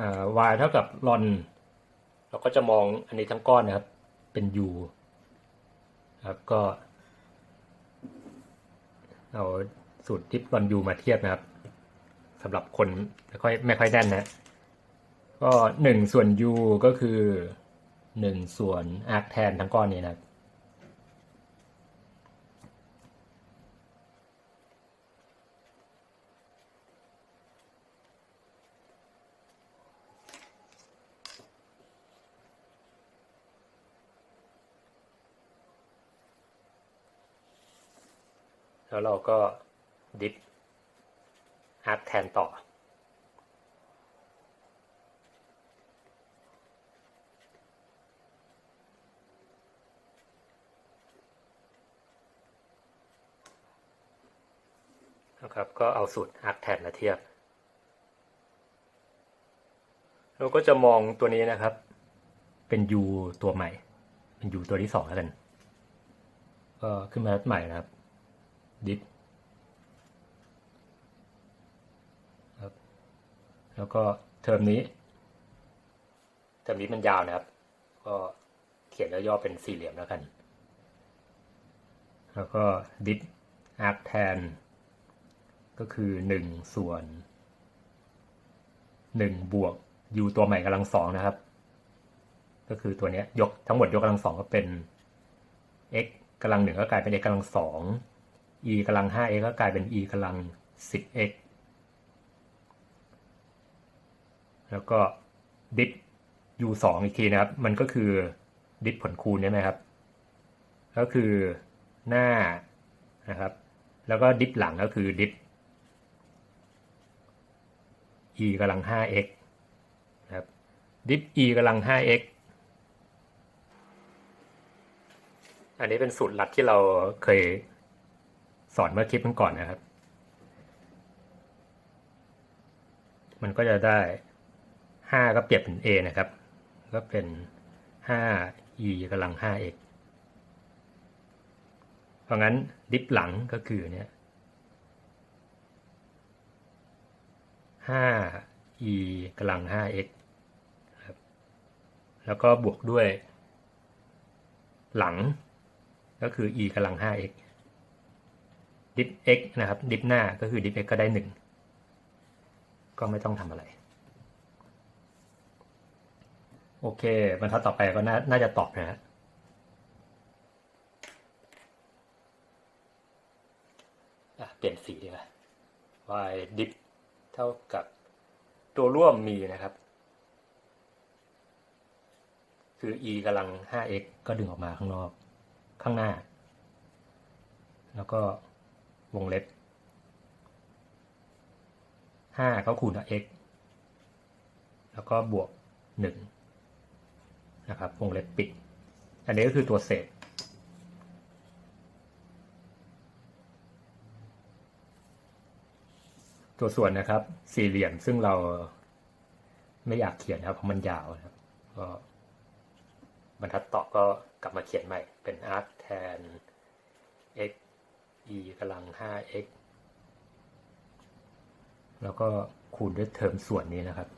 อ่า y เท่ากับลอนเราก็จะมองอันนี้ทั้งก้อนนะครับ เป็น u ครับก็เอาสูตรดิฟลอน u มาเทียบนะครับสำหรับคนไม่ค่อยไม่ค่อยแน่นนะ ก็หนึ่งส่วน u ก็คือหนึ่งส่วน arc แทนทั้งก้อนนี้นะครับ แล้วเราก็ดิฟอาร์แทนต่อ นะครับ ก็เอาสูตรอาร์แทนมาเทียบ เราก็จะมองตัวนี้นะครับ เป็น u ตัวใหม่ เป็น u ตัวที่สองแล้วกัน ก็ขึ้นมาใหม่นะครับ ดิฟครับแล้วก็เทอมนี้ เทอมนี้มันยาวนะครับ ก็เขียนแล้วย่อเป็นสี่เหลี่ยมแล้วกัน แล้วก็ดิฟอาร์คแทน ก็คือหนึ่งส่วนหนึ่งบวก u ตัวใหม่กำลังสองนะครับ ก็คือตัวนี้ยกทั้งหมดยกกำลังสองก็เป็น x กำลังหนึ่งก็กลายเป็น x กำลังสอง e กำลัง 5x ก็กลายเป็น e กำลัง 10x แล้วก็ดิฟ u 2อีกทีนะครับ มันก็คือดิฟผลคูณใช่ไหมครับ ก็คือหน้านะครับ แล้วก็ดิฟหลังก็คือดิฟ e กำลัง 5x นะครับ ดิฟ e กำลัง 5x อันนี้เป็นสูตรลัดที่เราเคย สอนเมื่อคลิปมันก่อนนะครับ มันก็จะได้ห้าก็เปรียบเป็น a นะครับ ก็เป็นห้า e กำลังห้า x เพราะงั้นดิฟหลังก็คือเนี่ยห้า e กำลังห้า x ครับแล้วก็บวกด้วยหลังก็คือ e กำลัง 5x ดิฟ x นะครับ ดิฟหน้าก็คือดิฟ x ก็ได้ 1 ก็ไม่ต้องทำอะไร โอเคบรรทัดต่อไปก็น่านาจะตอบนะฮะเปลี่ยนสีดีกว่า y ดิฟเท่ากับตัวร่วมมีนะครับ คือ e กำลัง 5x ก็ดึงออกมาข้างนอก ข้างหน้า แล้วก็ วงเล็บห้าก็คูณกับ x แล้วก็บวกหนึ่งนะครับวงเล็บปิด อันนี้ก็คือตัวเศษ ตัวส่วนนะครับ สี่เหลี่ยมซึ่งเราไม่อยากเขียนนะครับเพราะมันยาวนะครับก็บรรทัดต่อก็กลับมาเขียนใหม่เป็น arc แทน x e กำลัง 5x แล้วก็คูณด้วยเทอมส่วนนี้นะครับ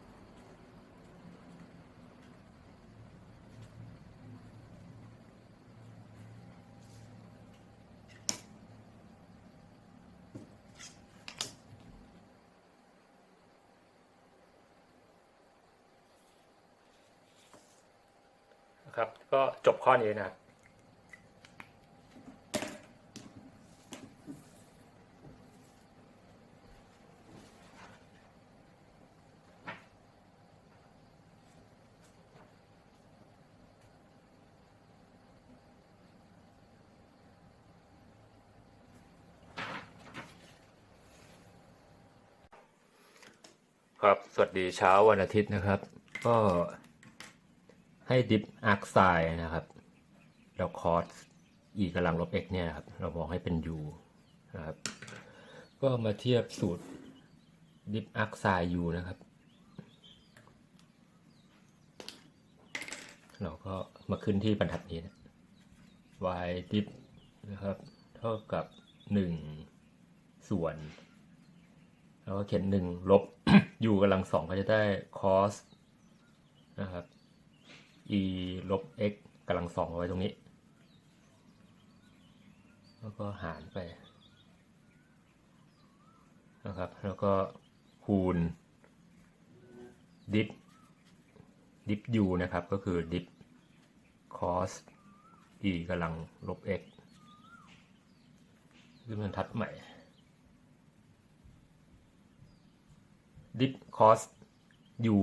นะครับ ก็จบข้อนี้นะครับ ครับ สวัสดีเช้าวันอาทิตย์นะครับ ก็ให้ดิฟอาร์คไซน์นะครับ แล้วคอส e กำลังลบ x เนี่ยครับ เรามองให้เป็น u นะครับ ก็มาเทียบสูตรดิฟอาร์คไซน์ u นะครับ เราก็มาขึ้นที่บรรทัดนี้นะ y ดิฟนะครับ เท่ากับ 1 ส่วน แล้วก็เขียนหนึ่งลบ u กำลังสองก็จะได้ cos นะครับ e ลบ x กำลังสองไว้ตรงนี้ แล้วก็หารไปนะครับ แล้วก็คูณดิฟดิฟ u นะครับ ก็คือดิฟ cos e กำลังลบ x ขึ้นบรรทัดใหม่ ดิฟ cos u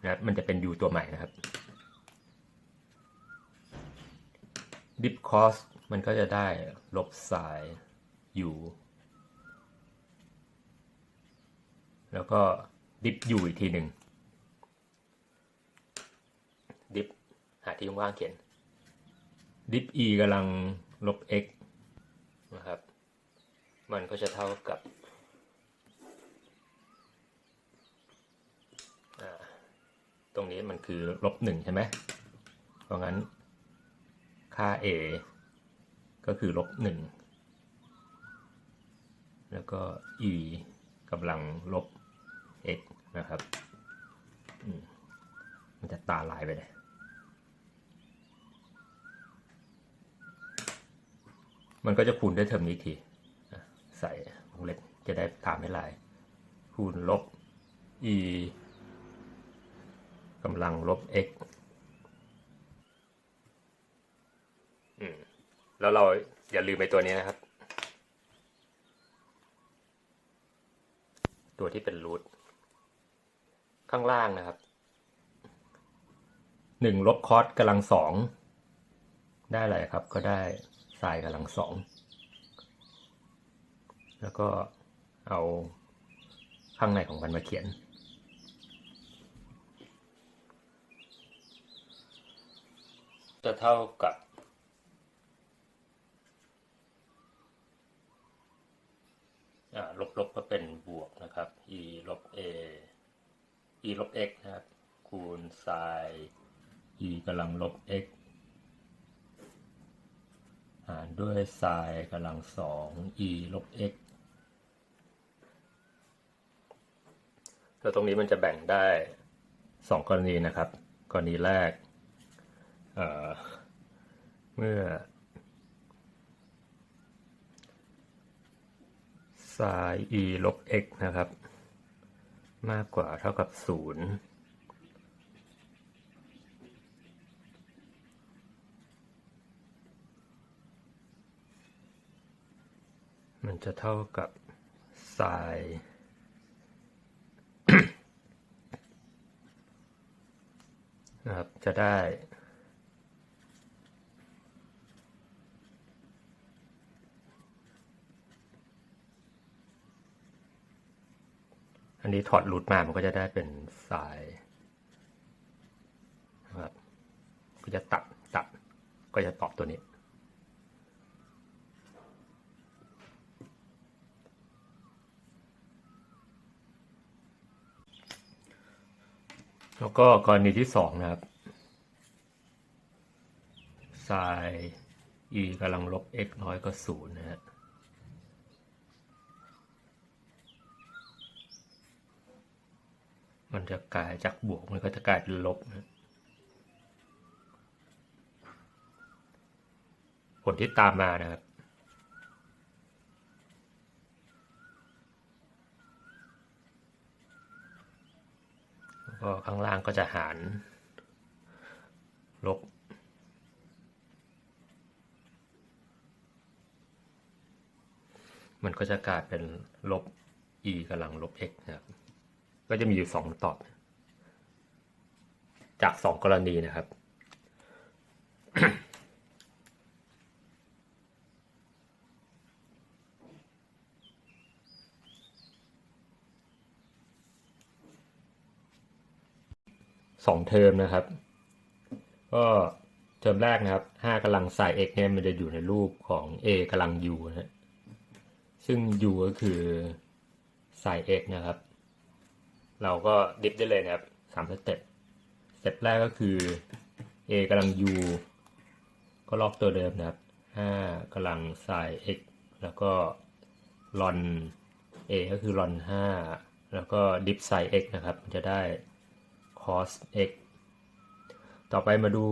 นะครับมันจะเป็น u ตัวใหม่นะครับดิฟ cos มันก็จะได้ลบสาย u แล้วก็ดิฟ u อีกทีหนึ่งดิฟหาที่ว่างเขียนดิฟ e กำลังลบ x นะครับ มันก็จะเท่ากับ อ่า ตรงนี้มันคือลบหนึ่งใช่ไหมเพราะงั้นค่า a ก็คือลบหนึ่งแล้วก็ e กำลังลบ x นะครับ มันจะตาลายไปเลยมันก็จะคูณด้วยเทอมนี้ที ใส่วงเล็บจะได้ตามไม่ลาย คูณลบ e กำลังลบ x อืม แล้วเราอย่าลืมไปตัวนี้นะครับ ตัวที่เป็นรูทข้างล่างนะครับหนึ่งลบคอสกำลังสองได้อะไรครับ ก็ได้ไซน์กำลังสองแล้วก็เอาข้างในของมันมาเขียน จะเท่ากับลบลบก็เป็นบวกนะครับ e ลบ a e ลบ x นะครับ คูณไซน์ e กำลังลบ x หารด้วยไซน์กำลังสอง e ลบ x แล้วตรงนี้มันจะแบ่งได้สองกรณีนะครับ กรณีแรก เมื่อ sin e ลบ x นะครับ มากกว่าเท่ากับศูนย์มันจะเท่ากับ sin นะครับ จะได้ อันนี้ถอดรูทมามันก็จะได้เป็นสายนะครับก็จะตัดตัดก็จะตอบตัวนี้ แล้วก็กรณีที่สองนะครับ sin e กำลังลบ x น้อยกว่าศูนย์นะฮะ มันจะกลายจากบวกมันก็จะกลายเป็นลบนะผลที่ตามมานะครับ ก็ข้างล่างก็จะหารลบมันก็จะกลายเป็นลบ e กำลังลบ x นะครับ ก็จะมีอยู่สองตอบ จากสองกรณีนะครับ สองเทอมนะครับ ก็เทอมแรกนะครับห้ากำลังใส่ x เนี่ยมันจะอยู่ในรูปของ a กำลัง u นะฮะซึ่ง u ก็คือใส่ x นะครับ เราก็ดิฟได้เลยนะครับสามสเต็ปสเต็ปแรกก็คือ a กำลัง u ก็ลอกตัวเดิมนะครับห้ากำลัง sin x แล้วก็ลอน a ก็คือลอนห้าแล้วก็ดิฟ sin x นะครับมันจะได้ cos x ต่อไปมาดู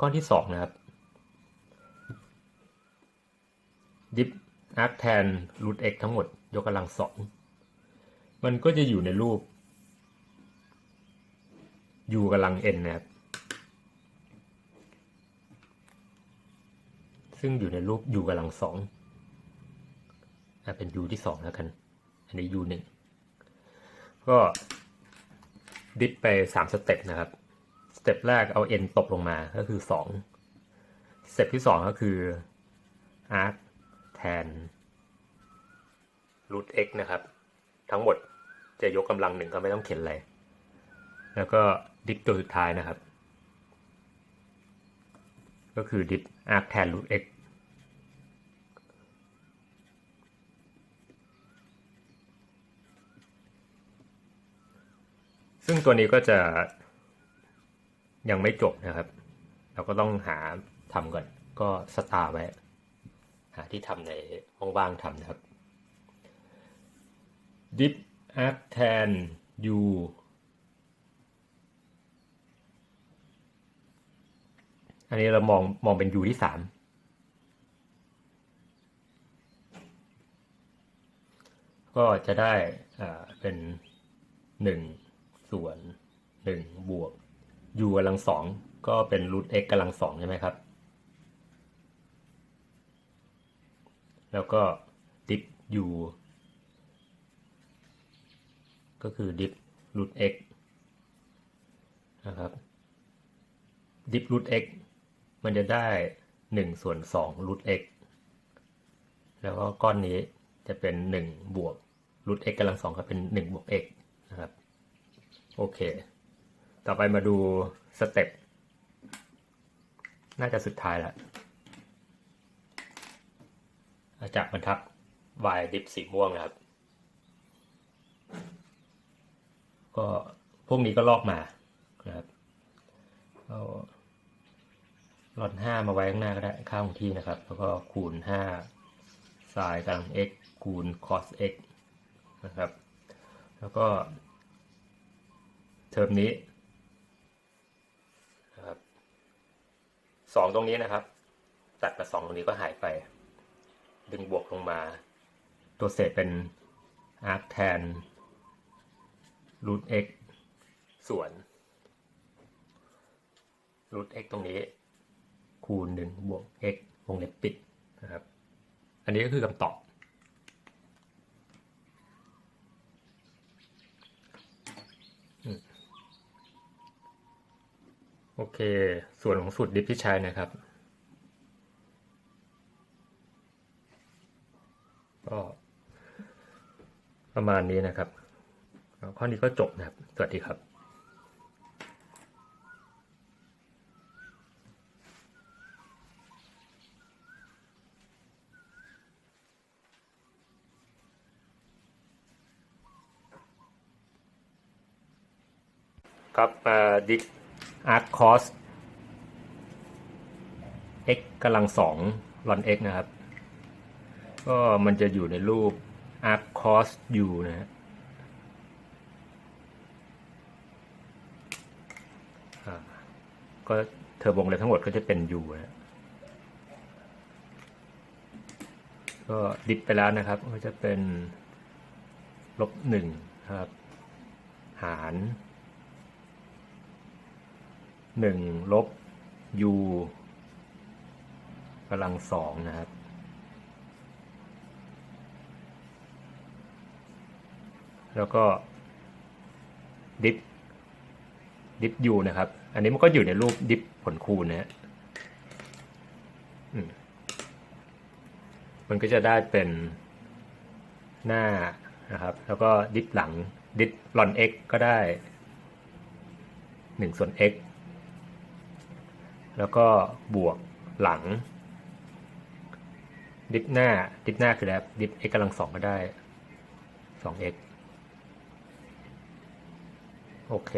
ก้อนที่สองนะครับดิฟ arc tan root x ทั้งหมดยกกำลังสองมันก็จะอยู่ในรูป u กำลัง n นะครับ ซึ่งอยู่ในรูป u กำลังสองเป็น u ที่สองแล้วกัน อันนี้ u หนึ่งก็ดิฟไปสามสเต็ปนะครับ สเต็ปแรกเอา n ตกลงมาก็คือสองสเต็ปที่สองก็คือ arc tan root x นะครับ ทั้งหมดจะยกกำลังหนึ่งก็ไม่ต้องเขียนอะไร แล้วก็ดิฟตัวสุดท้ายนะครับ ก็คือดิฟ arc tan root x ซึ่งตัวนี้ก็จะยังไม่จบนะครับ เราก็ต้องหาทำก่อน ก็สตาร์ไว้ หาที่ทำในห้องว่างทำนะครับ dip arc tan u อันนี้เรามองมองเป็น u ที่สามก็จะได้อ่าเป็นหนึ่งส่วนหนึ่งบวก u กำลังสองก็เป็น root x กำลังสองใช่ไหมครับ แล้วก็ dip u ก็คือ dip root x นะครับ dip root x มันจะได้หนึ่งส่วนสอง root x แล้วก็ก้อนนี้จะเป็นหนึ่งบวก root x กำลังสองก็เป็นหนึ่งบวก x นะครับ โอเค ต่อไปมาดูสเต็ป น่าจะสุดท้ายแล้วจากบรรทัด y ดิฟสีม่วงนะครับ ก็พวกนี้ก็ลอกมานะครับเอา ลอนห้ามาไว้ข้างหน้าก็ได้ค่าคงที่นะครับ แล้วก็คูณห้าไซน์กำลัง x คูณ cos x นะครับ แล้วก็เทอมนี้นะครับสองตรงนี้นะครับ ตัดกับสองตรงนี้ก็หายไป ดึงบวกลงมา ตัวเศษเป็น arc tan root x ส่วน root x ตรงนี้ คูณหนึ่งบวก x วงเล็บปิดนะครับ อันนี้ก็คือคำตอบ โอเค ส่วนของสูตรดิฟที่ใช้นะครับ ก็ประมาณนี้นะครับ ข้อนี้ก็จบนะครับ สวัสดีครับ ดิกอาร์คคอส x กำลังสองลอน x นะครับ ก็มันจะอยู่ในรูป arc cos u นะฮะก็เทอร์โบงเลยทั้งหมดก็จะเป็น u นะฮะก็ดิบไปแล้วนะครับ ก็จะเป็นลบหนึ่งครับ หาร หนึ่งลบ u กำลังสองนะครับ แล้วก็ดิฟดิฟยูนะครับ อันนี้มันก็อยู่ในรูปดิฟผลคูณนะฮะมมันก็จะได้เป็นหน้านะครับ แล้วก็ดิฟหลังดิฟลอน x ก็ได้หนึ่งส่วน x แล้วก็บวกหลัง ดิฟหน้า ดิฟหน้าคือแล้วดิฟ x กำลังสองก็ได้สอง x โอเค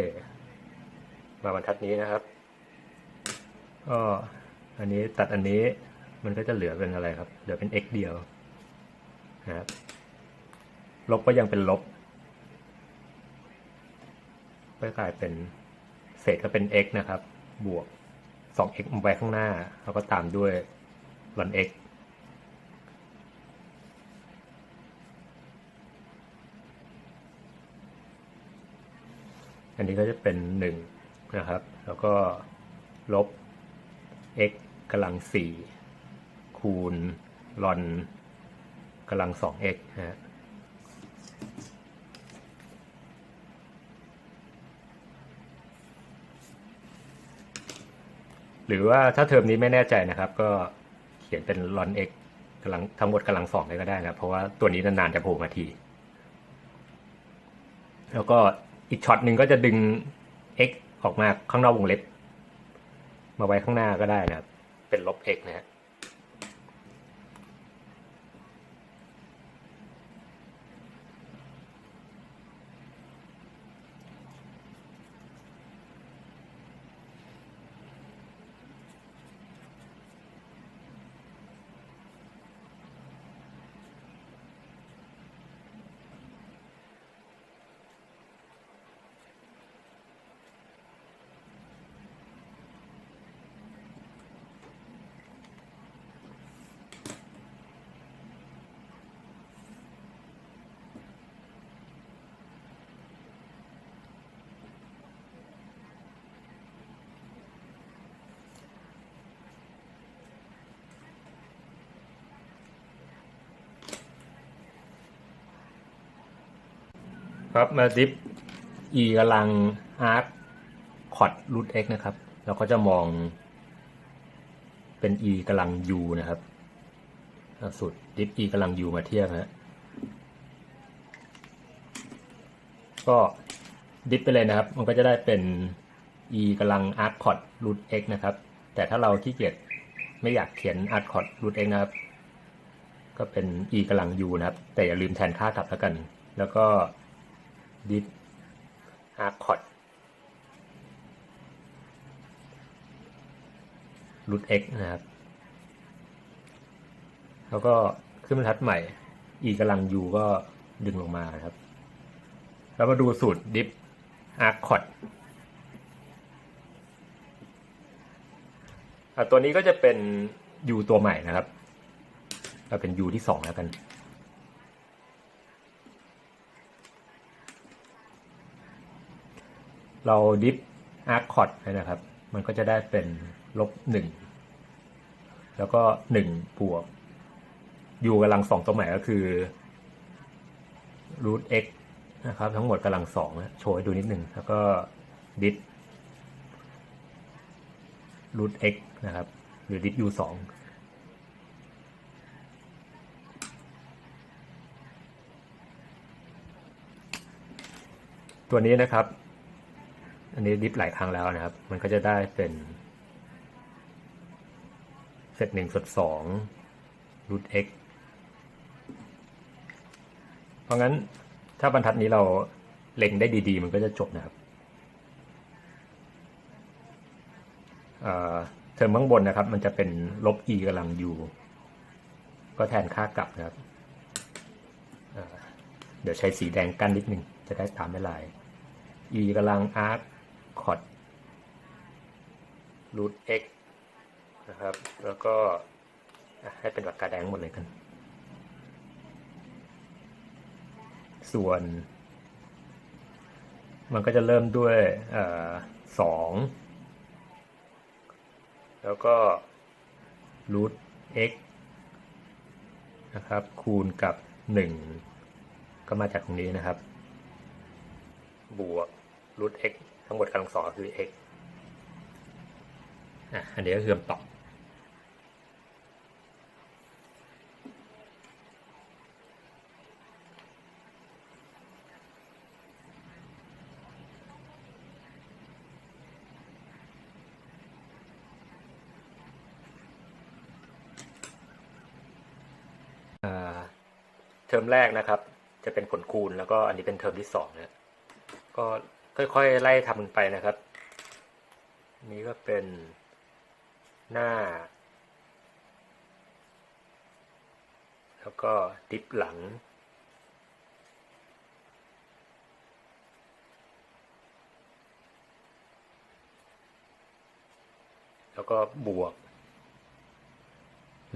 มาบรรทัดนี้นะครับ ก็อันนี้ตัดอันนี้มันก็จะเหลือเป็นอะไรครับ เหลือเป็น x เดียวนะครับ ลบก็ยังเป็นลบ ก็กลายเป็นเศษก็เป็น x นะครับ บวก 2x มาไว้ข้างหน้า แล้วก็ตามด้วยลอน x อันนี้ก็จะเป็น 1 นะครับ แล้วก็ลบ x กำลัง 4 คูณลอนกำลัง 2x นะฮะ หรือว่าถ้าเทอมนี้ไม่แน่ใจนะครับ ก็เขียนเป็นลอน x กำลังทั้งหมดกำลังสองเลยก็ได้นะครับเพราะว่าตัวนี้นานๆจะโผล่มาที แล้วก็อีกช็อตหนึ่งก็จะดึง x ออกมาข้างนอกวงเล็บ มาไว้ข้างหน้าก็ได้นะครับ เป็นลบ x นะฮะ ครับมาดิฟ e กำลัง arc cot root x นะครับ เราก็จะมองเป็น e กำลัง u นะครับสุดดิฟ e กำลัง u มาเทียบนะฮะก็ดิฟไปเลยนะครับ มันก็จะได้เป็น e กำลัง arc cot root x นะครับ แต่ถ้าเราขี้เกียจไม่อยากเขียน arc cot root x นะครับ ก็เป็น e กำลัง u นะครับ แต่อย่าลืมแทนค่ากลับแล้วกัน แล้วก็ ดิฟอาร์คอดรูท x นะครับ แล้วก็ขึ้นบรรทัดใหม่ e กำลัง u ก็ดึงลงมาครับ แล้วมาดูสูตรดิฟอาร์คอดตัวนี้ก็จะเป็น u ตัวใหม่นะครับเราเป็น u ที่สองแล้วกัน เราดิฟอาร์คอร์ดนะครับ มันก็จะได้เป็นลบหนึ่งแล้วก็หนึ่งบวกยูกำลังสองตัวใหม่ก็คือรูท x นะครับ ทั้งหมดกำลังสองนะโชว์ให้ดูนิดหนึ่งแล้วก็ดิฟรูท x นะครับ หรือดิฟ u สองตัวนี้นะครับ อันนี้ดิฟหลายครั้งแล้วนะครับ มันก็จะได้เป็นเซตหนึ่งส่วนสองรูท x เพราะงั้นถ้าบรรทัดนี้เราเล็งได้ดีๆ มันก็จะจบนะครับเทอมข้างบนนะครับ มันจะเป็นลบ e กำลัง u ก็แทนค่ากลับนะครับ เดี๋ยวใช้สีแดงกั้นนิดนึง จะได้ตามไม่ลาย e กำลัง arc คอดรูท x นะครับ แล้วก็ให้เป็นปากกาแดงหมดเลยกัน ส่วน มันก็จะเริ่มด้วยสองแล้วก็รูท x นะครับ คูณกับ 1 ก็มาจากตรงนี้นะครับ บวก รูท x ทั้งหมดกำลังสองคือ x อะอันนี้ก็คือคำตอบเทอมแรกนะครับ จะเป็นผลคูณแล้วก็อันนี้เป็นเทอมที่สองนะก็ ค่อยๆไล่ทำกันไปนะครับ นี้ก็เป็นหน้า แล้วก็ดิฟหลัง แล้วก็บวก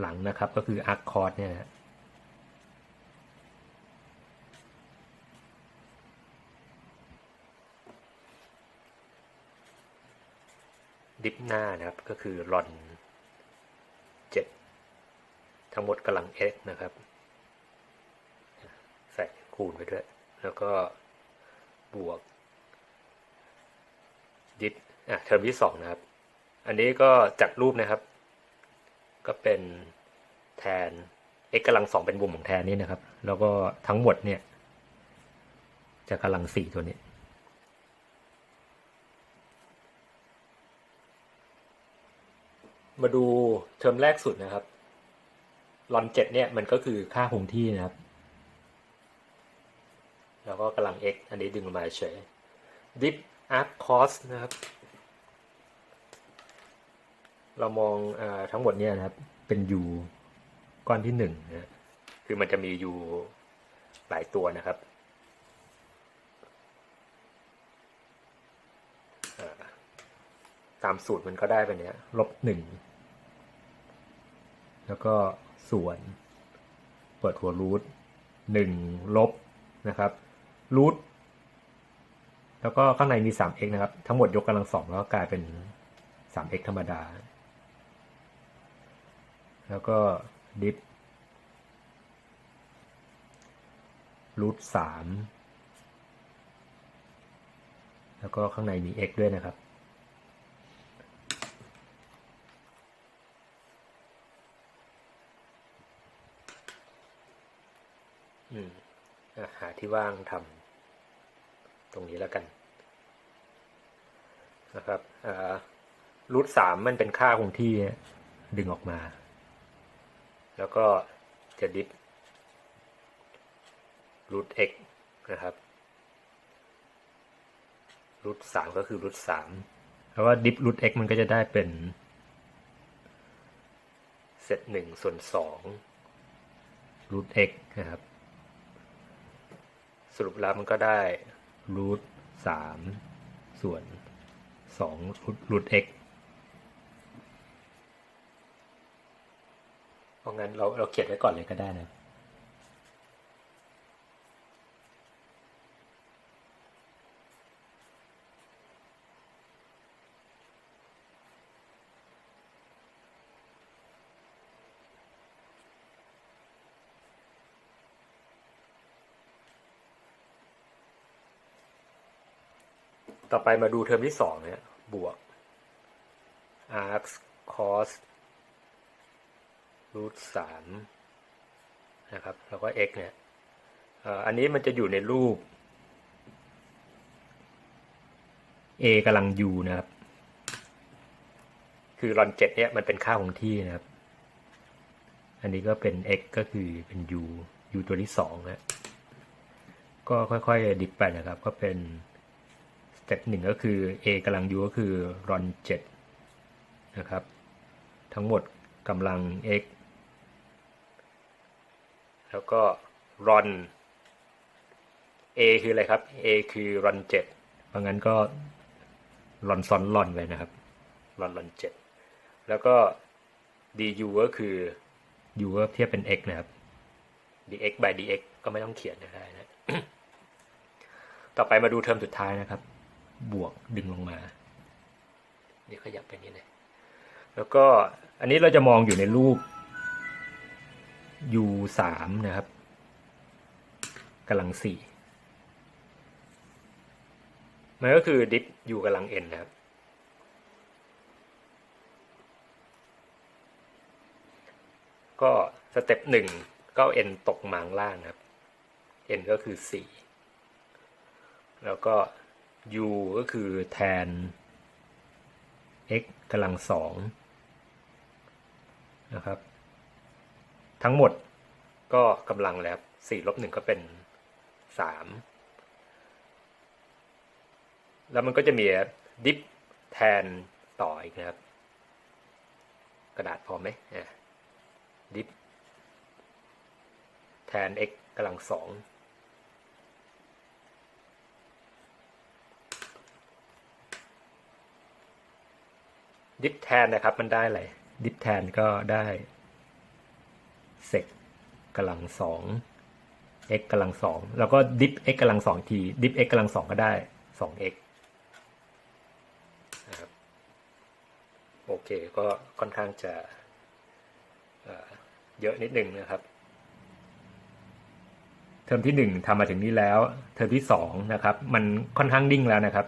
หลังนะครับก็คืออาร์คคอร์ดเนี่ยนะ ดิฟหน้านะครับก็คือรอนเจ็ดทั้งหมดกำลัง x นะครับ ใส่คูณไปด้วย แล้วก็บวกดิฟอะเทอมที่สองนะครับ อันนี้ก็จัดรูปนะครับ ก็เป็นแทน x กำลังสองเป็นวงของแทนนี่นะครับ แล้วก็ทั้งหมดเนี่ยจะกำลังสี่ตัวนี้ มาดูเทอมแรกสุดนะครับลอนเจ็ดเนี่ยมันก็คือค่าคงที่นะครับ แล้วก็กำลัง x อันนี้ดึงลงมาเฉย dip arc cos นะครับ เรามองอทั้งหมดเนี่ยนะครับ เป็น u ก้อนที่หนึ่งนะคือมันจะมี u หลายตัวนะครับตามสูตรมันก็ได้เป็นเนี้ยลบหนึ่ง แล้วก็ส่วน เปิดหัวรูทหนึ่งลบนะครับรูทแล้วก็ข้างในมี 3x นะครับ ทั้งหมดยกกำลังสองแล้วก็กลายเป็น 3x ธรรมดา แล้วก็ดิฟรูทสามแล้วก็ข้างในมี x ด้วยนะครับ อืมหาที่ว่างทำตรงนี้แล้วกัน นะครับรูทสามมันเป็นค่าคงที่ดึงออกมา แล้วก็จะดิฟรูท x นะครับรูทสามก็คือรูทสามแล้วว่าดิฟรูท x มันก็จะได้เป็นเซตหนึ่งส่วนสองรูท x นะครับ สรุปแล้วมันก็ได้รูทสามส่วนสองรูทเอ็กเพราะงั้นเราเราเขียนไว้ก่อนเลยก็ได้นะ ต่อไปมาดูเทอมที่สองเนี่ย บวก arc cos รูทสามนะครับ แล้วก็ x เนี่ยอันนี้มันจะอยู่ในรูป a กำลัง u นะครับ คือรอนเจ็ดเนี่ยมันเป็นค่าของที่นะครับ อันนี้ก็เป็น x ก็คือเป็น u u ตัวที่สองนะก็ค่อยๆดิบไปนะครับ ก็เป็น เต็ปหนึ่งก็คือ a กำลัง u ก็คือรอนเจ็ดนะครับ ทั้งหมดกำลัง x แล้วก็รอน a คืออะไรครับ a คือรอนเจ็ดเพราะงั้นก็รอนซ้อนรอนไว้นะครับรอนรอนเจ็ดแล้วก็ du ก็คือ u ก็เทียบเป็น x นะครับ dx by dx ก็ไม่ต้องเขียนก็ได้นะ ต่อไปมาดูเทอมสุดท้ายนะครับ บวกดึงลงมา นี่ขยับไปนี้เลยแล้วก็อันนี้เราจะมองอยู่ในรูป u สามนะครับกำลังสี่มันก็คือดิฟ u กำลัง n นะครับ ก็สเต็ปหนึ่งก็ n ตกมางล่างครับ n ก็คือสี่แล้วก็ u ก็คือแทน x กำลังสองนะครับ ทั้งหมดก็กำลังแล้วสี่ลบหนึ่งก็เป็นสามแล้วมันก็จะมีดิฟแทนต่ออีกนะครับ กระดาษพอไหมดิฟแทน x กำลังสอง ดิฟแทนนะครับ มันได้อะไรดิฟแทนก็ได้เซกกำลังสอง x กำลังสองแล้วก็ดิฟ x กำลังสองที ดิฟ x กำลังสองก็ได้สอง x นะครับโอเคก็ค่อนข้างจะเยอะนิดหนึ่งนะครับ เทอมที่หนึ่งทำมาถึงนี้แล้ว เทอมที่สองนะครับ มันค่อนข้างนิ่งแล้วนะครับ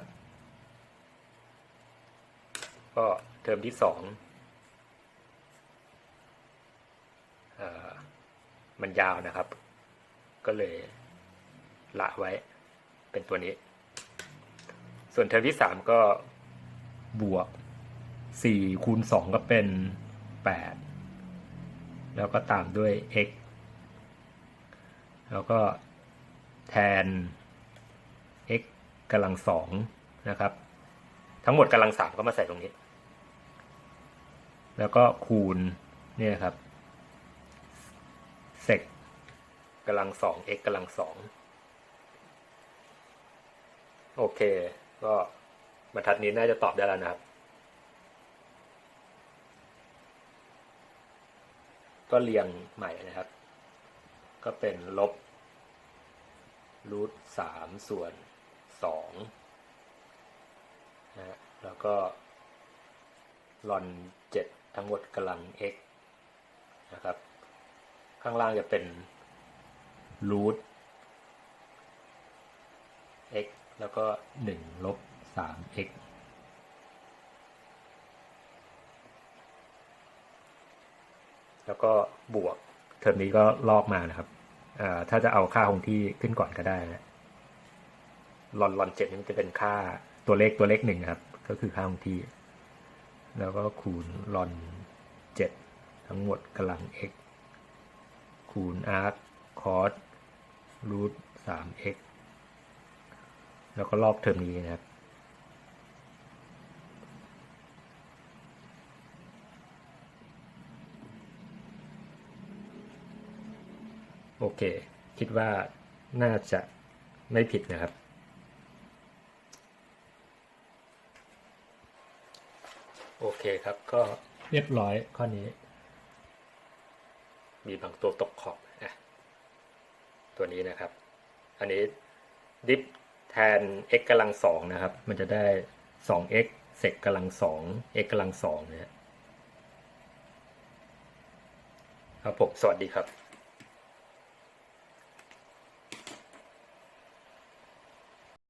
ก็เทอมที่สองอมันยาวนะครับ ก็เลยละไว้เป็นตัวนี้ ส่วนเทอมที่สามก็บวกสี่คูณสองก็เป็นแปดแล้วก็ตามด้วย x แล้วก็แทน x กำลังสองนะครับ ทั้งหมดกำลังสามก็มาใส่ตรงนี้ แล้วก็คูณเนี่ยครับเซกกำลังสอง x กำลังสองโอเค ก็บรรทัดนี้น่าจะตอบได้แล้วนะครับ ก็เรียงใหม่นะครับ ก็เป็นลบรูทสามส่วนสองนะฮะแล้วก็ลอนเจ็ด ทั้งหมดกำลัง x นะครับ ข้างล่างจะเป็นรูท x แล้วก็หนึ่งลบสาม x แล้วก็บวกเทอมนี้ก็ลอกมานะครับ ถ้าจะเอาค่าคงที่ขึ้นก่อนก็ได้นะลอนลอนเจ็ดนี่จะเป็นค่าตัวเลขตัวเลขหนึ่งครับ ก็คือค่าคงที่ แล้วก็คูณลอนเจ็ดทั้งหมดกำลัง x คูณ arc cos รูทสาม x แล้วก็ลอกเทอมนี้นะครับ โอเค คิดว่าน่าจะไม่ผิดนะครับ โอ เคครับ ก็เรียบร้อยข้อนี้ มีบางตัวตกขอบอะตัวนี้นะครับ อันนี้ดิฟแทน x กำลังสองนะครับ มันจะได้ 2x เศษกำลังสอง x กำลังสองเนี่ยครับผม สวัสดีครับ